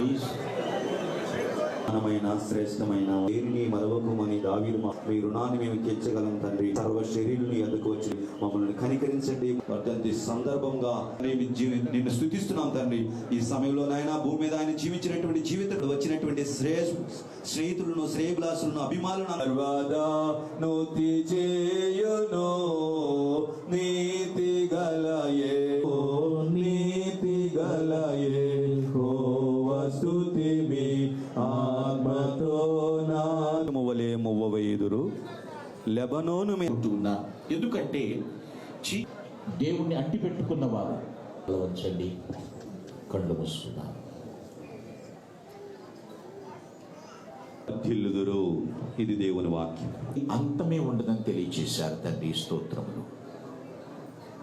Isso. ఘనమైన శ్రేష్టమైన దేనిని మరవకుమని దావీదు మీ రుణాన్ని మేము తీర్చగలం తండ్రి. సర్వ శరీరుని ఎద్దకు వచ్చి మమ్మల్ని కనికరించండి. వర్ధంతి సందర్భంగా నిన్ను స్థుతిస్తున్నాం తండ్రి. ఈ సమయంలోనైనా భూమి మీద ఆయన జీవించినటువంటి జీవితంలో వచ్చినటువంటి శ్రేయ స్నేహితులను శ్రేయభిలాసులను అభిమానులను చేయును నీతి గలయే ఓ నీతి గలయే. మువ్వవేదురు లెబనోను ఉన్నారు ఎందుకంటే దేవుణ్ణి అంటి పెట్టుకున్న వారు వంచండి కళ్ళు మూస్తున్నారు వర్ధిల్లుదురు ఇది దేవుని వాక్యం. అంతమే ఉండదని తెలియచేశారు తండ్రి స్తోత్రములు.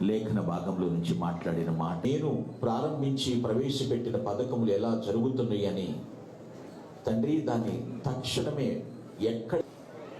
లేఖన భాగంలో నుంచి మాట్లాడిన మాట నేను ప్రారంభించి ప్రవేశపెట్టిన పథకములు ఎలా జరుగుతున్నాయి అని తండ్రి దాన్ని తక్షణమే ఎక్కడ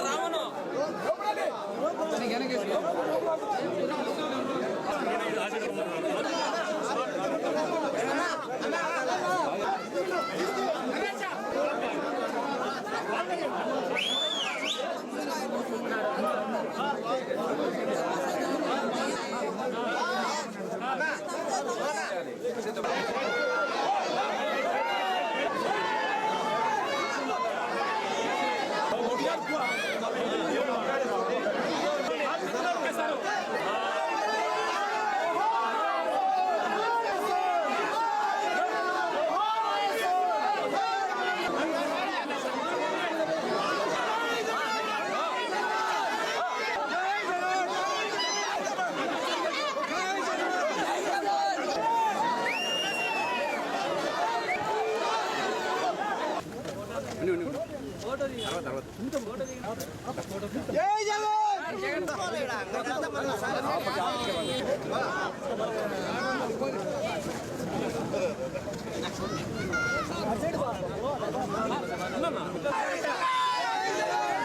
రావణు అన్నా జై